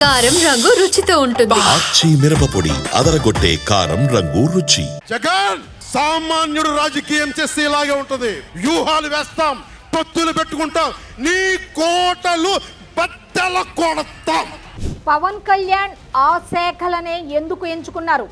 కారం రంగు రుచితో ఉంటుంది. ఆచి మిరపపొడి అదరగొట్టే కారం రంగు రుచి. జగన్ సామాన్యుడు రాజకీయం చేస్తే ఇలాగే ఉంటది. వ్యూహాలు వేస్తాం పత్తులు పెట్టుకుంటాం నీ కోటలు బట్టల కొడతాం. పవన్ కళ్యాణ్ ఆ శాఖలనే ఎందుకు ఎంచుకున్నారు?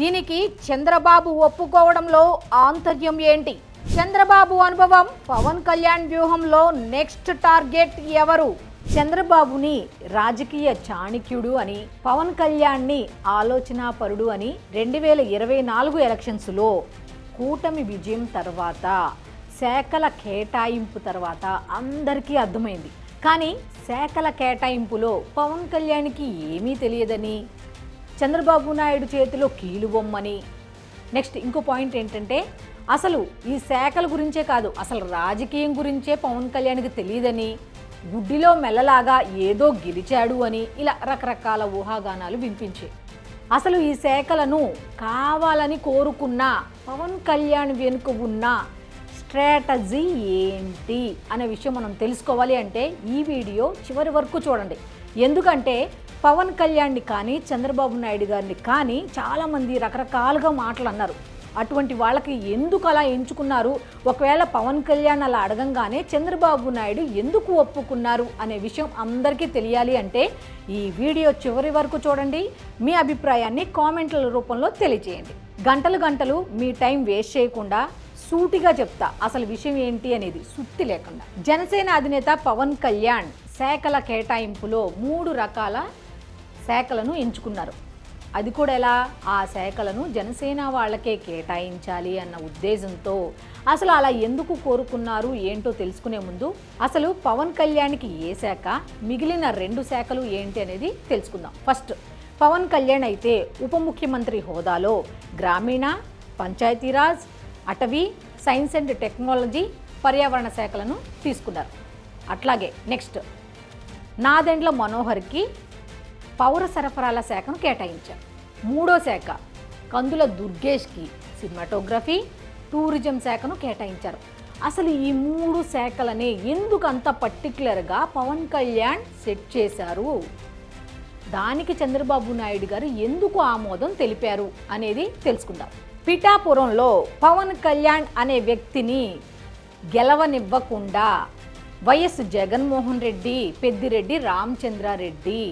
దీనికి చంద్రబాబు ఒప్పుకోవడంలో ఆంతర్యం ఏంటి? చంద్రబాబు అనుభవం పవన్ కళ్యాణ్ వ్యూహంలో నెక్స్ట్ టార్గెట్ ఎవరు? చంద్రబాబుని రాజకీయ చాణిక్యుడు అని పవన్ కళ్యాణ్ని ఆలోచనాపరుడు అని రెండు వేల ఇరవై నాలుగు ఎలక్షన్స్లో కూటమి విజయం తర్వాత శాఖల కేటాయింపు తర్వాత అందరికీ అర్థమైంది. కానీ శాఖల కేటాయింపులో పవన్ కళ్యాణ్కి ఏమీ తెలియదని చంద్రబాబు నాయుడు చేతిలో కీలు బొమ్మని. నెక్స్ట్ ఇంకో పాయింట్ ఏంటంటే అసలు ఈ శాఖల గురించే కాదు అసలు రాజకీయం గురించే పవన్ కళ్యాణ్కి తెలియదని. గుడ్డిలో మెల్లలాగా ఏదో గెలిచాడు అని ఇలా రకరకాల ఊహాగానాలు వినిపించాయి. అసలు ఈ శాఖలను కావాలని కోరుకున్న పవన్ కళ్యాణ్ వెనుక ఉన్న స్ట్రాటజీ ఏంటి అనే విషయం మనం తెలుసుకోవాలి అంటే ఈ వీడియో చివరి వరకు చూడండి. ఎందుకంటే పవన్ కళ్యాణ్ని కానీ చంద్రబాబు నాయుడు గారిని కానీ చాలామంది రకరకాలుగా మాటలు అన్నారు. అటువంటి వాళ్ళకి ఎందుకు అలా ఎంచుకున్నారు? ఒకవేళ పవన్ కళ్యాణ్ అలా అడగంగానే చంద్రబాబు నాయుడు ఎందుకు ఒప్పుకున్నారు అనే విషయం అందరికీ తెలియాలి అంటే ఈ వీడియో చివరి వరకు చూడండి. మీ అభిప్రాయాన్ని కామెంట్ల రూపంలో తెలియజేయండి గంటలు గంటలు మీ టైం వేస్ట్ చేయకుండా సూటిగా చెప్తా అసలు విషయం ఏంటి అనేది సుత్తి లేకుండా. జనసేన అధినేత పవన్ కళ్యాణ్ శాఖల కేటాయింపులో మూడు రకాల శాఖలను ఎంచుకున్నారు. అది కూడా ఎలా? ఆ శాఖలను జనసేన వాళ్ళకే కేటాయించాలి అన్న ఉద్దేశంతో అసలు అలా ఎందుకు కోరుకున్నారు ఏంటో తెలుసుకునే ముందు అసలు పవన్ కళ్యాణ్కి ఏ శాఖ మిగిలిన రెండు శాఖలు ఏంటి అనేది తెలుసుకుందాం. ఫస్ట్ పవన్ కళ్యాణ్ అయితే ఉప ముఖ్యమంత్రి హోదాలో గ్రామీణ పంచాయతీరాజ్ అటవీ సైన్స్ అండ్ టెక్నాలజీ పర్యావరణ శాఖలను తీసుకున్నారు. అట్లాగే నెక్స్ట్ నాదెండ్ల మనోహర్కి పౌర సరఫరాల శాఖను కేటాయించారు. మూడో శాఖ కందుల దుర్గేష్కి సినిమాటోగ్రఫీ టూరిజం శాఖను కేటాయించారు. అసలు ఈ మూడు శాఖలనే ఎందుకు అంత పర్టికులర్గా పవన్ కళ్యాణ్ సెట్ చేశారు? దానికి చంద్రబాబు నాయుడు గారు ఎందుకు ఆమోదం తెలిపారు అనేది తెలుసుకుందాం. పిఠాపురంలో పవన్ కళ్యాణ్ అనే వ్యక్తిని గెలవనివ్వకుండా వైఎస్ జగన్మోహన్ రెడ్డి పెద్దిరెడ్డి రామచంద్రారెడ్డి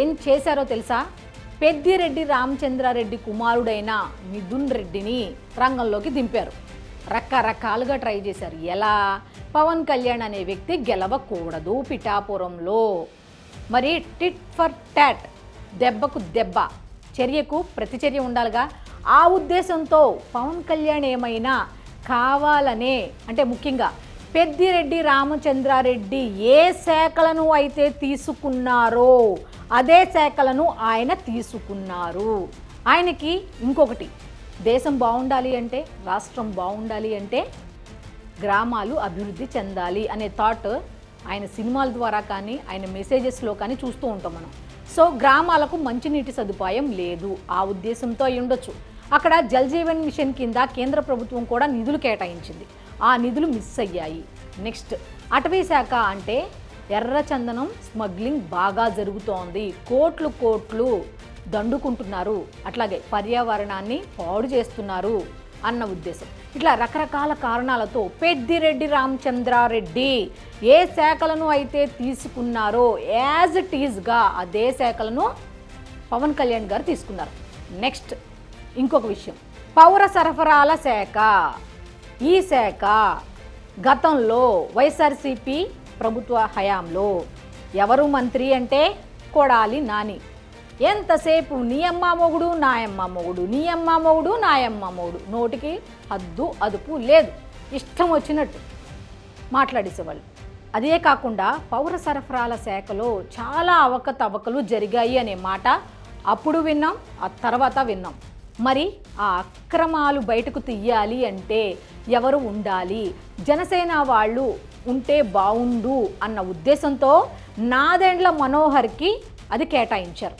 ఏం చేశారో తెలుసా? పెద్దిరెడ్డి రామచంద్రారెడ్డి కుమారుడైన మిథున్ రెడ్డిని రంగంలోకి దింపారు. రకరకాలుగా ట్రై చేశారు. ఎలా? పవన్ కళ్యాణ్ అనే వ్యక్తి గెలవకూడదు పిఠాపురంలో. మరి టిట్ ఫర్ టాట్ దెబ్బకు దెబ్బ చర్యకు ప్రతిచర్య ఉండాలిగా. ఆ ఉద్దేశంతో పవన్ కళ్యాణ్ ఏమైనా కావాలనే అంటే ముఖ్యంగా పెద్దిరెడ్డి రామచంద్రారెడ్డి ఏ శాఖలను అయితే తీసుకున్నారో అదే శాఖలను ఆయన తీసుకున్నారు. ఆయనకి ఇంకొకటి దేశం బాగుండాలి అంటే రాష్ట్రం బాగుండాలి అంటే గ్రామాలు అభివృద్ధి చెందాలి అనే థాట్ ఆయన సినిమాల ద్వారా కానీ ఆయన మెసేజెస్లో కానీ చూస్తూ ఉంటాం మనం. సో గ్రామాలకు మంచినీటి సదుపాయం లేదు. ఆ ఉద్దేశంతో అయి ఉండొచ్చు. అక్కడ జల్ జీవన్ మిషన్ కింద కేంద్ర ప్రభుత్వం కూడా నిధులు కేటాయించింది. ఆ నిధులు మిస్ అయ్యాయి. నెక్స్ట్ అటవీ శాఖ అంటే ఎర్ర చందనం స్మగ్లింగ్ బాగా జరుగుతోంది. కోట్లు కోట్లు దండుకుంటున్నారు. అట్లాగే పర్యావరణాన్ని పాడు చేస్తున్నారు అన్న ఉద్దేశం. ఇట్లా రకరకాల కారణాలతో పెద్దిరెడ్డి రామచంద్రారెడ్డి ఏ శాఖలను అయితే తీసుకున్నారో యాజ్ ఇట్ ఈజ్గా అదే శాఖలను పవన్ కళ్యాణ్ గారు తీసుకున్నారు. నెక్స్ట్ ఇంకొక విషయం. పౌర సరఫరాల శాఖ. ఈ శాఖ గతంలో వైఎస్ఆర్సిపి ప్రభుత్వ హయాంలో. ఎవరు మంత్రి అంటే కొడాలి నాని. ఎంతసేపు నీ అమ్మ మొగుడు నాయమ్మ మొగుడు నీ అమ్మ మొగుడు నాయమ్మ మొగుడు. నోటికి హద్దు అదుపు లేదు. ఇష్టం వచ్చినట్టు మాట్లాడేసేవాళ్ళు. అదే కాకుండా పౌర సరఫరాల శాఖలో చాలా అవకతవకలు జరిగాయి అనే మాట అప్పుడు విన్నాం ఆ తర్వాత విన్నాం. మరి ఆ అక్రమాలు బయటకు తీయాలి అంటే ఎవరు ఉండాలి? జనసేన వాళ్ళు ఉంటే బాగుండు అన్న ఉద్దేశంతో నాదెండ్ల మనోహర్కి అది కేటాయించారు.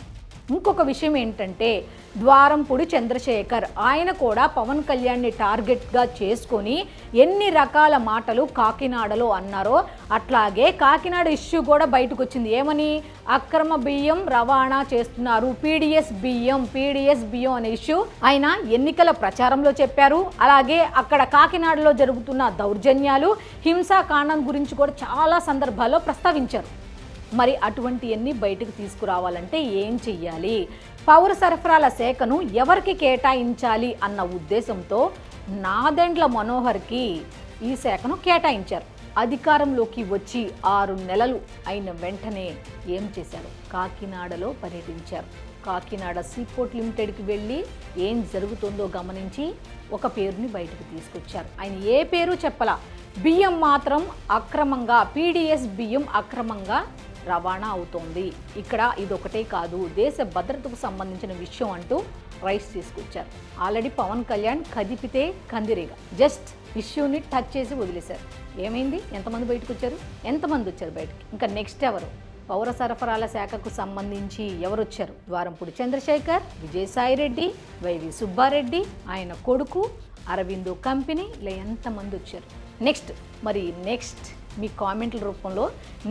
ఇంకొక విషయం ఏంటంటే ద్వారంపూడి చంద్రశేఖర్. ఆయన కూడా పవన్ కళ్యాణ్ని టార్గెట్గా చేసుకొని ఎన్ని రకాల మాటలు కాకినాడలో అన్నారో అట్లాగే కాకినాడ ఇష్యూ కూడా బయటకు వచ్చింది ఏమని? అక్రమ బియ్యం రవాణా చేస్తున్నారు. పీడిఎస్ బియ్యం పీడిఎస్ బియ్యం అనే ఇష్యూ ఆయన ఎన్నికల ప్రచారంలో చెప్పారు. అలాగే అక్కడ కాకినాడలో జరుగుతున్న దౌర్జన్యాలు హింసాకాండం గురించి కూడా చాలా సందర్భాల్లో ప్రస్తావించారు. మరి అటువంటివన్నీ బయటకు తీసుకురావాలంటే ఏం చెయ్యాలి? పౌర సరఫరాల శాఖను ఎవరికి కేటాయించాలి అన్న ఉద్దేశంతో నాదెండ్ల మనోహర్కి ఈ శాఖను కేటాయించారు. అధికారంలోకి వచ్చి ఆరు నెలలు అయిన వెంటనే ఏం చేశారు? కాకినాడలో పర్యటించారు. కాకినాడ సీపోర్ట్ లిమిటెడ్కి వెళ్ళి ఏం జరుగుతుందో గమనించి ఒక పేరుని బయటకు తీసుకొచ్చారు. ఆయన ఏ పేరు చెప్పలా? బియ్యం మాత్రం అక్రమంగా పీడిఎస్ బియ్యం అక్రమంగా రవాణా అవుతోంది. ఇక్కడ ఇదొకటే కాదు దేశ భద్రతకు సంబంధించిన విషయం అంటూ రైస్ తీసుకొచ్చారు. ఆల్రెడీ పవన్ కళ్యాణ్ కదిపితే కందిరీగ. జస్ట్ ఇష్యూని టచ్ చేసి వదిలేశారు. ఏమైంది? ఎంతమంది బయటకు వచ్చారు ఎంతమంది వచ్చారు బయటకి? ఇంకా నెక్స్ట్ ఎవరు? పౌర సరఫరాల శాఖకు సంబంధించి ఎవరు వచ్చారు ద్వారంపూడి చంద్రశేఖర్ విజయసాయిరెడ్డి వైవి సుబ్బారెడ్డి ఆయన కొడుకు అరవిందో కంపెనీ ఇలా ఎంతమంది వచ్చారు? నెక్స్ట్ మరి నెక్స్ట్ మీ కామెంట్ల రూపంలో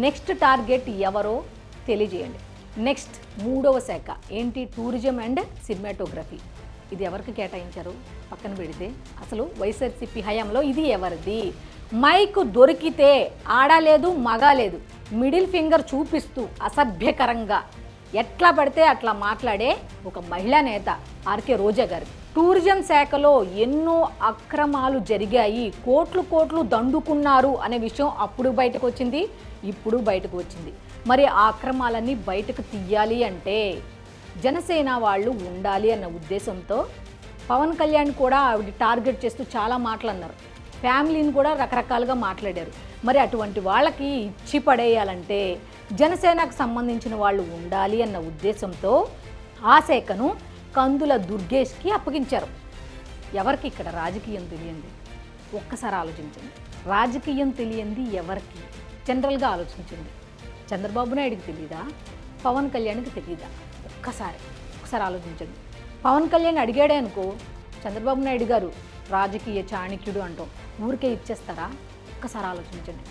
నెక్స్ట్ టార్గెట్ ఎవరో తెలియజేయండి. నెక్స్ట్ మూడవ శాఖ ఏంటి? Tourism and cinematography. ఇది ఎవరికి కేటాయించారు? పక్కన పెడితే అసలు వైఎస్ఆర్సీపీ హయాంలో ఇది ఎవరిది? మైక్ దొరికితే ఆడలేదు మగాలేదు మిడిల్ ఫింగర్ చూపిస్తూ అసభ్యకరంగా ఎట్లా పడితే అట్లా మాట్లాడే ఒక మహిళా నేత ఆర్కే రోజా గారు. టూరిజం శాఖలో ఎన్నో అక్రమాలు జరిగాయి. కోట్లు కోట్లు దండుకున్నారు అనే విషయం అప్పుడు బయటకు వచ్చింది ఇప్పుడు బయటకు వచ్చింది. మరి ఆ అక్రమాలన్నీ బయటకు తీయాలి అంటే జనసేన వాళ్ళు ఉండాలి అన్న ఉద్దేశంతో పవన్ కళ్యాణ్ కూడా ఆవిడ టార్గెట్ చేస్తూ చాలా మాటలు అన్నారు. ఫ్యామిలీని కూడా రకరకాలుగా మాట్లాడారు. మరి అటువంటి వాళ్ళకి ఇచ్చి పడేయాలంటే జనసేనకు సంబంధించిన వాళ్ళు ఉండాలి అన్న ఉద్దేశంతో ఆ శాఖను కందుల దుర్గేష్కి అప్పగించారు. ఎవరికి ఇక్కడ రాజకీయం తెలియంది? ఒక్కసారి ఆలోచించండి. రాజకీయం తెలియంది ఎవరికి? జనరల్గా ఆలోచించండి. చంద్రబాబు నాయుడికి తెలియదా పవన్ కళ్యాణ్కి తెలియదా ఒక్కసారి ఒకసారి ఆలోచించండి. పవన్ కళ్యాణ్ అడిగాడే అనుకో చంద్రబాబు నాయుడు గారు రాజకీయ చాణక్యుడు అంటాం. ఊరికే ఇచ్చేస్తారా? ఒక్కసారి ఆలోచించండి.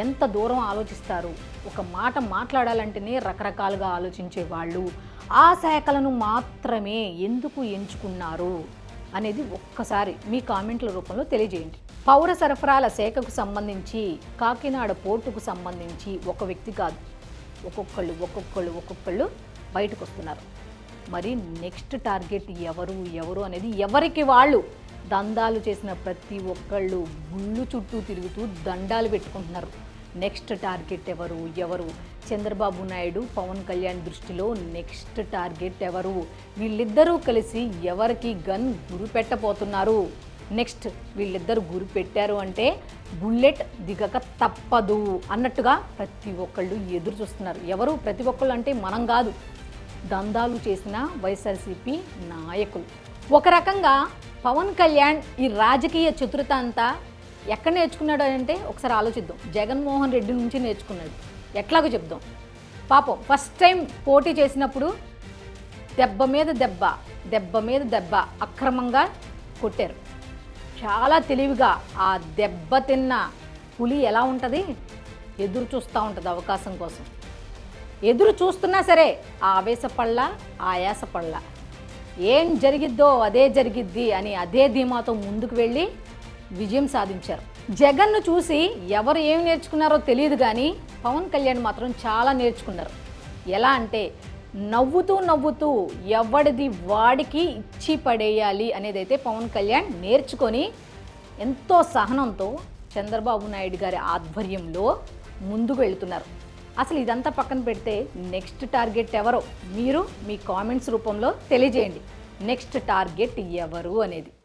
ఎంత దూరం ఆలోచిస్తారు? ఒక మాట మాట్లాడాలంటేనే రకరకాలుగా ఆలోచించే వాళ్ళు ఆ శాఖలను మాత్రమే ఎందుకు ఎంచుకున్నారు అనేది ఒక్కసారి మీ కామెంట్ల రూపంలో తెలియజేయండి. పౌర సరఫరాల శాఖకు సంబంధించి కాకినాడ పోర్టుకు సంబంధించి ఒక వ్యక్తి కాదు. ఒక్కొక్కళ్ళు ఒక్కొక్కళ్ళు ఒక్కొక్కళ్ళు బయటకు వస్తున్నారు మరి నెక్స్ట్ టార్గెట్ ఎవరు ఎవరు అనేది ఎవరికి వాళ్ళు దందాలు చేసిన ప్రతి ఒక్కళ్ళు గుళ్ళు చుట్టూ తిరుగుతూ దండాలు పెట్టుకుంటున్నారు. నెక్స్ట్ టార్గెట్ ఎవరు? ఎవరు? చంద్రబాబు నాయుడు పవన్ కళ్యాణ్ దృష్టిలో నెక్స్ట్ టార్గెట్ ఎవరు? వీళ్ళిద్దరూ కలిసి ఎవరికి గన్ గురి పెట్టబోతున్నారు? నెక్స్ట్ వీళ్ళిద్దరు గురి పెట్టారు అంటే బుల్లెట్ దిగక తప్పదు అన్నట్టుగా ప్రతి ఒక్కళ్ళు ఎదురు చూస్తున్నారు. ఎవరు? ప్రతి ఒక్కళ్ళు అంటే మనం కాదు. దందాలు చేసిన వైఎస్ఆర్సీపీ నాయకులు. ఒక రకంగా పవన్ కళ్యాణ్ ఈ రాజకీయ చతురత అంతా ఎక్కడ నేర్చుకున్నాడు అంటే ఒకసారి ఆలోచిద్దాం. జగన్మోహన్ రెడ్డి నుంచి నేర్చుకున్నాడు ఎట్లాగో చెప్దాం. పాపం ఫస్ట్ టైం పోటీ చేసినప్పుడు దెబ్బ మీద దెబ్బ దెబ్బ మీద దెబ్బ అక్రమంగా కొట్టారు. చాలా తెలివిగా ఆ దెబ్బ తిన్న పులి ఎలా ఉంటుంది? ఎదురు చూస్తూ ఉంటుంది అవకాశం కోసం. ఎదురు చూస్తున్నా సరే ఆవేశపళ్ళ ఆయాసపళ్ళ ఏం జరిగిద్దో అదే జరిగిద్ది అని అదే ధీమాతో ముందుకు వెళ్ళి విజయం సాధించారు. జగన్ను చూసి ఎవరు ఏమి నేర్చుకున్నారో తెలియదు కానీ పవన్ కళ్యాణ్ మాత్రం చాలా నేర్చుకున్నారు. ఎలా అంటే నవ్వుతూ నవ్వుతూ ఎవడిది వాడికి ఇచ్చి పడేయాలి అనేది అయితే పవన్ కళ్యాణ్ నేర్చుకొని ఎంతో సహనంతో చంద్రబాబు నాయుడు గారి ఆధ్వర్యంలో ముందుకు వెళ్తున్నారు. అసలు ఇదంతా పక్కన పెడితే నెక్స్ట్ టార్గెట్ ఎవరో మీరు మీ కామెంట్స్ రూపంలో తెలియజేయండి. నెక్స్ట్ టార్గెట్ ఎవరు అనేది.